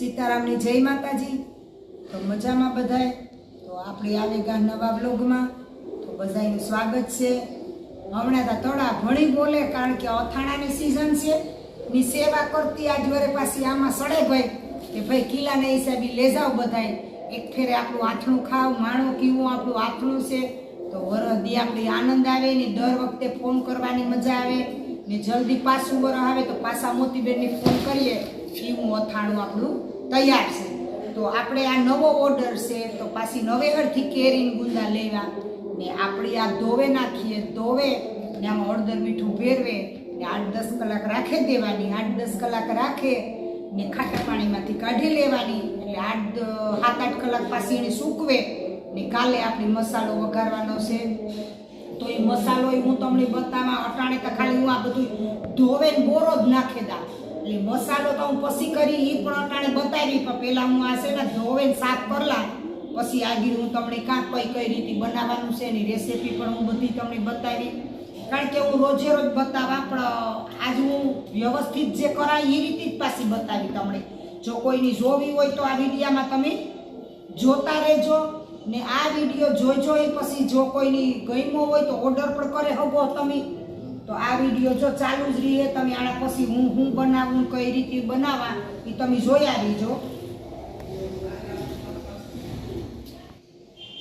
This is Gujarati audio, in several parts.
સીતારામની જય માતાજી. તો મજામાં બધાય? તો આપણી આવેગા નવા બ્લોગમાં તો બધાનું સ્વાગત છે. હમણાં તો થોડા ભણી બોલે કારણ કે અથાણાની સિઝન છે. ની સેવા કરતી આજ વરે પાછી આમાં સડે ભાઈ કે ભાઈ કિલ્લાના હિસાબે લે જાઓ બધાય. એક ફેરે આપણું આથણું ખાવ, માણો કીવું, આપણું આથણું છે. તો વરદી આપણે આનંદ આવે, ને દર વખતે ફોન કરવાની મજા આવે. ને જલ્દી પાછું વર આવે તો પાછા મોતીબેનને ફોન કરીએ. એવું અથાણું આપણું તૈયાર છે. તો આપણે આ નવો ઓર્ડર છે, તો પાછી નવેહરથી કેરીન ગુંદા લેવા ને આપણે આ ધોવે નાખીએ, ધોવે ને આમાં હળદર મીઠું ભેરવે ને આઠ દસ કલાક રાખી દેવાની, આઠ દસ કલાક રાખે ને ખાટા પાણીમાંથી કાઢી લેવાની, એટલે આઠ, સાત, આઠ કલાક પાછી એને સૂકવે ને કાલે આપણે મસાલો વઘારવાનો છે. તો એ મસાલો હું તમને બતાવવા અટાણે તો ખાલી હું આ બધું ધોવે બોરો જ નાખી દા. એટલે મસાલો તો હું પછી કરી એ પણ અટાણે બતાવી, પણ પહેલાં હું આ છે ને ધોવે સાફ કરલા. પછી આગળ હું તમને કાંક કઈ કઈ રીતે બનાવવાનું છે એની રેસીપી પણ હું બધી તમને બતાવી. કારણ કે હું રોજે રોજ બતાવવા પણ આજ હું વ્યવસ્થિત જે કરાય એ રીતે જ પાછી બતાવી તમને. જો કોઈની જોવી હોય તો આ વિડીયામાં તમે જોતા રહેજો. ને આ વીડિયો જોઈજો એ પછી જો કોઈની ગમ્યો હોય તો ઓર્ડર પણ કરે હગો તમે. તો આ વીડિયો જો ચાલુ જ રહીએ, તમે આના પછી હું હું બનાવું કઈ રીતે બનાવવા, એ તમે જોયા રહીજો.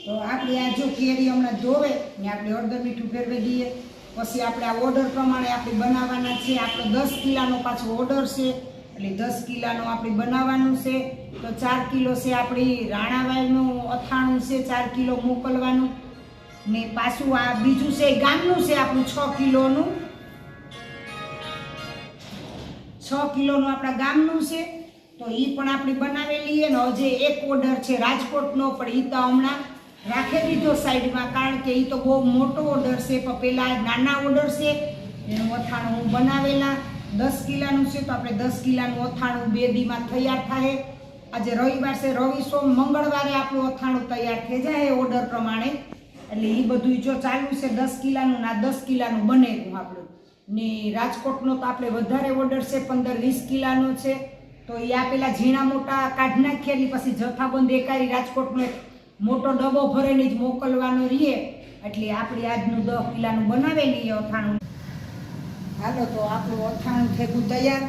તો આપણે આ જો કેરી હમણાં ધોવે ને આપણે હળદર મીઠું ફેરવી દઈએ. પછી આપણે આ ઓર્ડર પ્રમાણે આપણે બનાવવાના છે. આપણો દસ કિલાનો પાછો ઓર્ડર છે. એટલે દસ કિલાનો આપણે બનાવવાનું છે. તો ચાર કિલો છે આપણી રાણાવાઈનું અથાણું છે, ચાર કિલો મોકલવાનું. ને પાછું આ બીજું છે ગામનું છે આપણું છ કિલોનું. છ કિલોનું આપણા ગામનું છે, તો એ પણ આપણે બનાવેલી છે ને હજી એક ઓર્ડર છે રાજકોટનો, પણ એ તો હમણાં રાખી દીધો સાઈડમાં, કારણ કે એ તો બહુ મોટો ઓર્ડર છે, પણ પેલા નાના ઓર્ડર છે. એનું અથાણું હું બનાવેલા, દસ કિલાનું છે, તો આપણે દસ કિલાનું અથાણું બે દીમાં તૈયાર થાય. આજે રવિવાર છે, રવિ, સોમ, મંગળવારે આપણું અથાણું તૈયાર થઈ જાય ઓર્ડર પ્રમાણે. એટલે એ બધું જો ચાલુ છે, દસ કિલાનું ના દસ કિલાનું બનેલું આપણું. ને રાજકોટનો તો આપણે વધારે ઓર્ડર છે પંદર વીસ કિલાનો છે. તો એ આપેલા ઝીણા મોટા કાઢી નાખીએ એટલે પછી જથ્થાબંધ એકારી રાજકોટનો એક મોટો ડબ્બો ભરીને જ મોકલવાનો રહીએ એટલે આપણે આજનું દસ કિલાનું બનાવેલી અથાણું. હાલો તો આપણું અથાણું થેગું તૈયાર.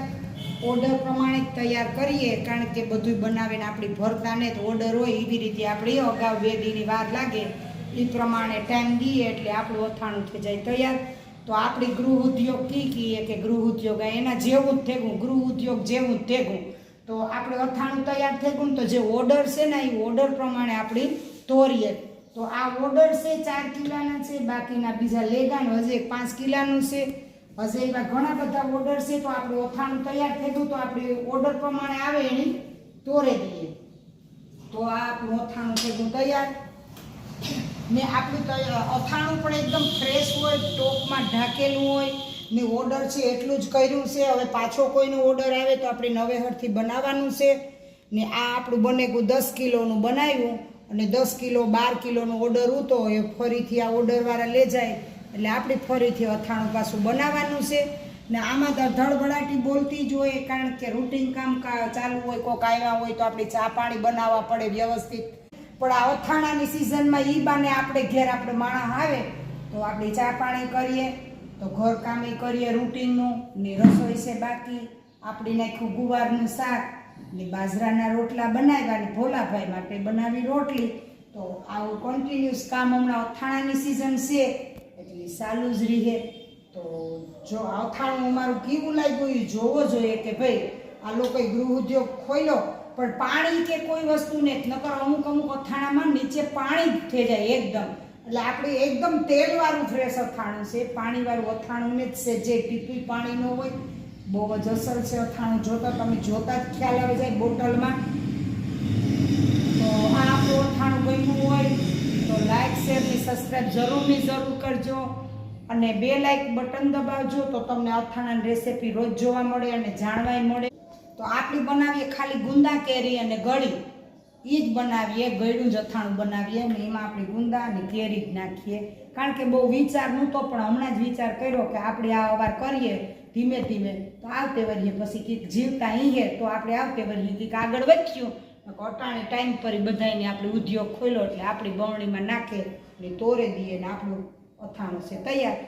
ઓર્ડર પ્રમાણે જ તૈયાર કરીએ, કારણ કે બધું બનાવીને આપણી ભરતા ને ઓર્ડર હોય એવી રીતે આપણે અગાઉ બે દીની વાર લાગે. એ પ્રમાણે ટાઈમ દઈએ એટલે આપણું અથાણું થઈ જાય તૈયાર. તો આપણી ગૃહ ઉદ્યોગ કી કહીએ કે ગૃહ ઉદ્યોગ એના જેવું જ થેગું ગૃહ ઉદ્યોગ જેવું જ થેગું તો આપણે અથાણું તૈયાર થેગું ને તો જે ઓર્ડર છે ને, એ ઓર્ડર પ્રમાણે આપણી તોરીએ. તો આ ઓર્ડર છે, ચાર કિલાના છે, બાકીના બીજા લેગાનું હજી પાંચ કિલાનું છે. હજી એવા ઘણા બધા ઓર્ડર છે, તો આપણું અથાણું તૈયાર થઈ ગયું તો આપણે ઓર્ડર પ્રમાણે આવે એની તોરે દઈએ. તો આ આપણું અથાણું થઈ ગયું તૈયાર. ને આપણું અથાણું પણ એકદમ ફ્રેશ હોય, ટોપમાં ઢાંકેલું હોય, ને ઓર્ડર છે એટલું જ કર્યું છે. હવે પાછો કોઈનો ઓર્ડર આવે તો આપણે નવેહરથી બનાવવાનું છે. ને આ આપણું બને ગયું દસ કિલોનું બનાવ્યું અને દસ કિલો, બાર કિલોનો ઓર્ડર ઉતો એ ફરીથી આ ઓર્ડરવાળા લે જાય. એટલે આપણે ફરીથી અથાણું પાછું બનાવવાનું છે. ને આમાં તો ધડબડાટી બોલતી જ હોય, કારણ કે રૂટીન કામ ચાલુ હોય, કોક આવ્યા હોય તો આપણે ચા પાણી બનાવવા પડે વ્યવસ્થિત. પણ આ અથાણાની સિઝનમાં ઈ બાને આપણે ઘેર આપણે માણસ આવે, તો આપણે ચા પાણી કરીએ, તો ઘર કામે કરીએ રૂટીનનું, ને રસોઈ છે બાકી. આપણી નાખ્યું ગુવારનું શાક, ને બાજરાના રોટલા બનાવ્યા, ને ભોલાભાઈ માટે બનાવી રોટલી. તો આવું કન્ટિન્યુઅસ કામ હમણાં અથાણાની સિઝન છે, એટલે ચાલુ જ રહે. તો જો અથાણું અમારું કેવું લાગ્યું એ જોવો જોઈએ કે ભાઈ, આ લોકોએ ગૃહ ઉદ્યોગ ખોલ્યો પણ પાણી કે કોઈ વસ્તુ ને નકર અમુક અમુક અથાણામાં નીચે પાણી થઈ જાય એકદમ. એટલે આપણે એકદમ તેલવાળું ફ્રેશ અથાણું છે. પાણીવાળું અથાણું ને જ છે. જે ટીપી પાણી હોય, બહુ જ અસર છે અથાણું જોતા. તમે જોતા જ ખ્યાલ આવી જાય બોટલમાં. તો આ આપણું અથાણું ગમ્યું હોય, તો લાઈક શેર ને સબસ્ક્રાઈબ જરૂરની જરૂર કરજો. અને બે લાઈક બટન દબાવજો તો તમને અથાણાની રેસીપી રોજ જોવા મળે અને જાણવાય મળે. તો આપણે બનાવીએ ખાલી ગુંદા, કેરી અને ગળી. એ જ બનાવીએ, ગળ્યું જ અથાણું બનાવીએ અને એમાં આપણે ગુંદા અને કેરી જ નાખીએ. કારણ કે બહુ વિચાર નહોતો, પણ હમણાં જ વિચાર કર્યો કે આપણે આ અવાર કરીએ ધીમે ધીમે. તો આવતે વરીએ, પછી કંઈક જીવતા હીએ તો આપણે આવતે વરીએ કંઈક આગળ વધ્યું અટાણે ટાઈમ પર બધાને આપણે ઉદ્યોગ ખોલ્યો એટલે આપણી બવણીમાં નાખે એટલે તોરે દઈએ ને આપણું અથાણું છે તૈયાર.